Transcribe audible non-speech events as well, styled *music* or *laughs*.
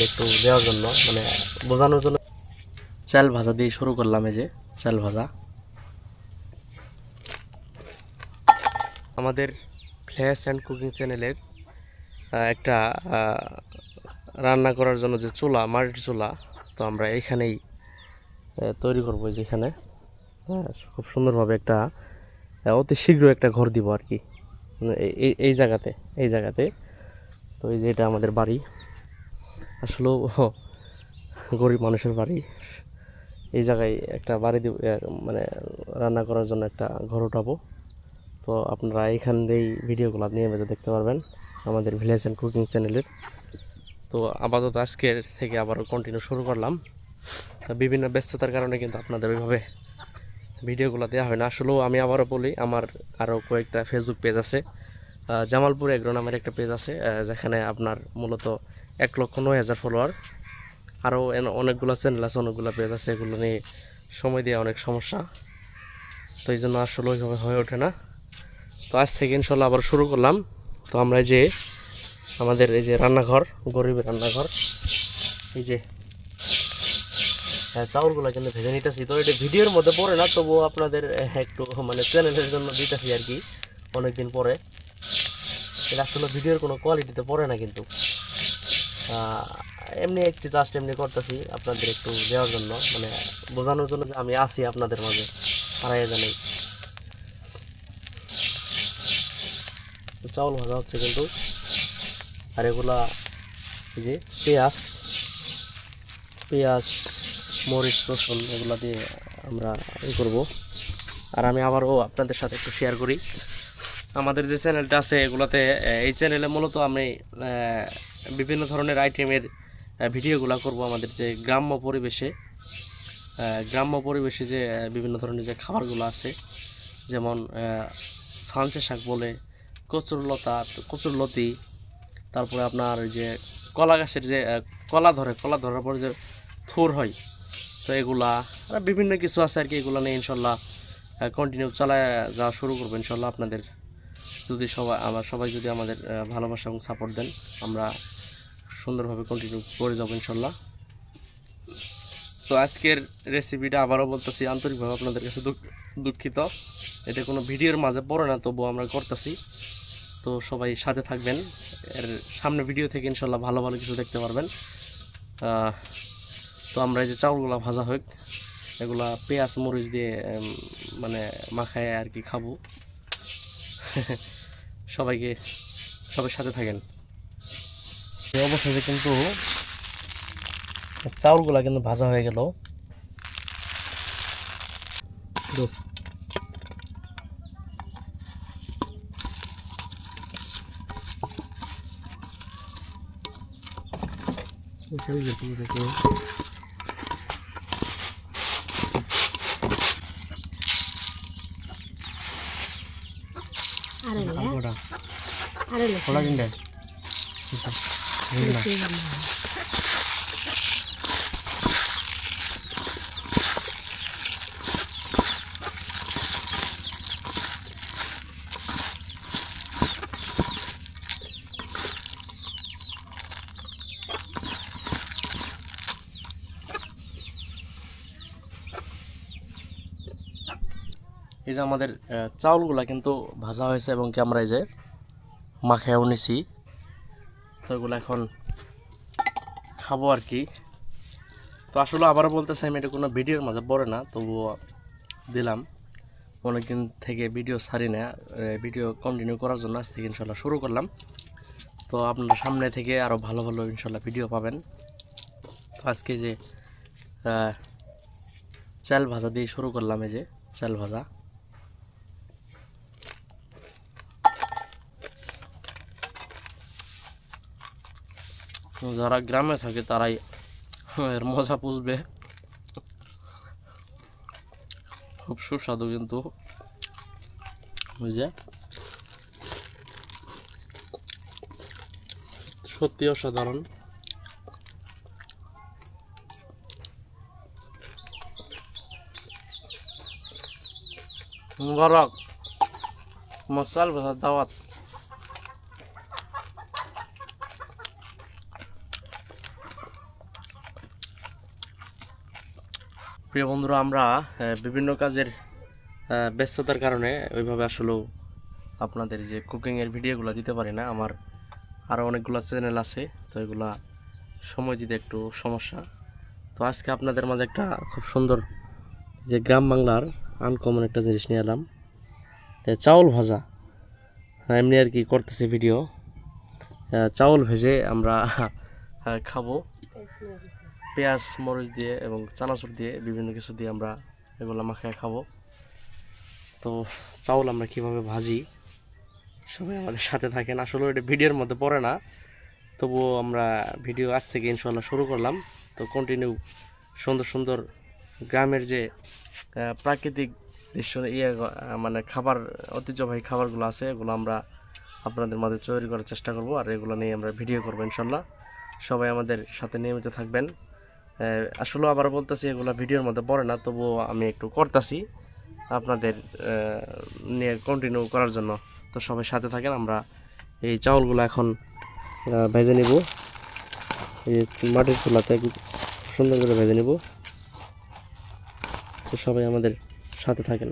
আপনাদের একটু দেওয়ার জন্য মানে বোঝানোর জন্য। চাল ভাজা দিয়ে শুরু করলাম এই যে চাল ভাজা। আমাদের ফ্ল্যাশ অ্যান্ড কুকিং চ্যানেলের একটা রান্না করার জন্য যে চুলা মাটির চুলা তো আমরা এইখানেই তৈরি করব যেখানে। হ্যাঁ, খুব সুন্দরভাবে একটা অতি শীঘ্র একটা ঘর দিব আর কি। মানে এই- জায়গাতে এই জায়গাতে। তো এই যে এটা আমাদের বাড়ি। আসলেও গরিব মানুষের বাড়ি। এই জায়গায় একটা বাড়ি দিব মানে রান্না করার জন্য একটা ঘর উঠাবো। তো আপনারা এইখান দিয়েই ভিডিওগুলো নিয়মিত দেখতে পারবেন আমাদের ভিলেজ অ্যান্ড কুকিং চ্যানেলের। তো আপাতত আজকের থেকে আবারও কন্টিনিউ শুরু করলাম। বিভিন্ন ব্যস্ততার কারণে কিন্তু আপনাদের ওইভাবে ভিডিওগুলো দেওয়া হয় না। আসলেও আমি আবারও বলি, আমার আরও কয়েকটা ফেসবুক পেজ আছে। জামালপুর এগ্রো নামের একটা পেজ আছে যেখানে আপনার মূলত এক লক্ষ নয় হাজার ফলোয়ার আরও অনেকগুলো চ্যানেল আছে, অনেকগুলো পেজ আছে, এগুলো নিয়ে সময় দেওয়া অনেক সমস্যা। তো এই জন্য আসলে ওইভাবে হয়ে ওঠে না। তো আজ থেকে ইনশাল্লাহ আবার শুরু করলাম। তো আমরা যে আমাদের এই যে রান্নাঘর গরিবের রান্নাঘর। এই যে হ্যাঁ চাউলগুলো কিন্তু ভেজে নিতেছি। তো এটা ভিডিওর মধ্যে পড়ে না, তবুও আপনাদের একটু মানে চ্যানেলের জন্য দিতেছি আর কি, অনেকদিন পরে। এটা আসলে ভিডিওর কোনো কোয়ালিটিতে পড়ে না কিন্তু। এমনি একটু জাস্ট এমনি করতেছি আপনাদের একটু দেওয়ার জন্য। মানে বোঝানোর জন্য যে আমি আছি আপনাদের মাঝে। হারাই জানি। চাউল ভাজা হচ্ছে কিন্তু। আর এগুলা এই যে পেঁয়াজ পেঁয়াজ, মরিচ, রসুন এগুলা দিয়ে আমরা ই করব। আর আমি আবারও আপনাদের সাথে একটু শেয়ার করি। আমাদের যে চ্যানেলটা আছে, এগুলাতে এই চ্যানেলে মূলত আমি বিভিন্ন ধরনের আইটেমের ভিডিওগুলো করব আমাদের যে গ্রাম্য পরিবেশে। গ্রাম্য পরিবেশে যে বিভিন্ন ধরনের যে খাবারগুলো আছে, যেমন সানসে শাক বলে কচুরলতা কচুরলতি তারপরে আপনার যে কলা গাছের যে কলা ধরে, কলা ধরার পরে যে থুর হয়, তো এগুলা বিভিন্ন কিছু আছে আর কি, এগুলো নিয়ে ইনশাল্লাহ কন্টিনিউ চালায় যাওয়া শুরু করব ইনশাল্লাহ আপনাদের যদি সবাই আমার সবাই যদি আমাদের ভালোবাসা এবং সাপোর্ট দেন, আমরা সুন্দরভাবে কন্টিনিউ করে যাব ইনশাল্লাহ। তো আজকের রেসিপিটা আবারও বলতেছি, আন্তরিকভাবে আপনাদের কাছে দুঃখিত। এটা কোনো ভিডিওর মাঝে পড়ে না, তবুও আমরা করতেছি। তো সবাই সাথে থাকবেন, এর সামনে ভিডিও থেকে ইনশাল্লাহ ভালো ভালো কিছু দেখতে পারবেন। তো আমরা এই যে চাউলগুলো ভাজা হোক, এগুলা পেঁয়াজ, মরিচ দিয়ে মানে মাখায় আর কি খাব। *laughs* সবাইকে সবার সাথে থাকেন। অবশেষে কিন্তু চাউলগুলা কিন্তু ভাজা হয়ে গেল। 아래로. 아래로. 아래로. 골라준대. 진짜. এই যে আমাদের চাউলগুলা কিন্তু ভাজা হয়েছে এবং কি আমরা এই যে মাখায়ও নিছি। তো এগুলো এখন খাব আর কি। তো আসলে আবারও বলতেছি, আমি এটা কোনো ভিডিওর মাঝে পড়ে না, তবুও দিলাম। অনেকদিন থেকে ভিডিও ছাড়ি না ভিডিও কন্টিনিউ করার জন্য আজ থেকে ইনশাল্লাহ শুরু করলাম। তো আপনারা সামনে থেকে আরও ভালো ভালো ইনশাল্লাহ ভিডিও পাবেন। তো আজকে যে চাল ভাজা দিয়ে শুরু করলাম, এই যে চাল ভাজা। যারা গ্রামে থাকে তারাই এর মজা পুষবে খুব সুস্বাদু কিন্তু। বুঝে সত্যি অসাধারণ। মশাল ভাষা দাওয়াত। প্রিয় বন্ধুরা আমরা বিভিন্ন কাজের ব্যস্ততার কারণে ওইভাবে আসলেও আপনাদের যে কুকিংয়ের ভিডিওগুলো দিতে পারি না। আমার আরও অনেকগুলো চ্যানেল আছে তো এগুলা সময় দিতে একটু সমস্যা। তো আজকে আপনাদের মাঝে একটা খুব সুন্দর যে গ্রাম বাংলার আনকমন একটা জিনিস নিয়ে এলাম। চাউল ভাজা। হ্যাঁ, এমনি আর কি করতেছি ভিডিও চাউল ভেজে আমরা খাব। পেঁয়াজ, মরিচ দিয়ে এবং চানাচুর দিয়ে বিভিন্ন কিছু দিয়ে আমরা এগুলো মাখায় খাব। তো চাউল আমরা কীভাবে ভাজি, সবাই আমাদের সাথে থাকেন। আসলে এটা ভিডিওর মধ্যে পড়ে না, তবুও আমরা ভিডিও আজ থেকে ইনশাল্লাহ শুরু করলাম। তো কন্টিনিউ সুন্দর সুন্দর গ্রামের যে প্রাকৃতিক দৃশ্য ইয়ে মানে খাবার, ঐতিহ্যবাহী খাবারগুলো আছে, এগুলো আমরা আপনাদের মাঝে তৈরি করার চেষ্টা করব। আর এগুলো নিয়ে আমরা ভিডিও করব ইনশাল্লাহ সবাই আমাদের সাথে নিয়মিত থাকবেন। আসলে আবার বলতেছি, এগুলো ভিডিওর মধ্যে পড়ে না, তবুও আমি একটু করতেছি আপনাদের নিয়ে কন্টিনিউ করার জন্য। তো সবাই সাথে থাকেন, আমরা এই চাউলগুলো এখন ভেজে নিব। এই মাটির চুলাতে সুন্দর করে ভেজে নেব। তো সবাই আমাদের সাথে থাকেন।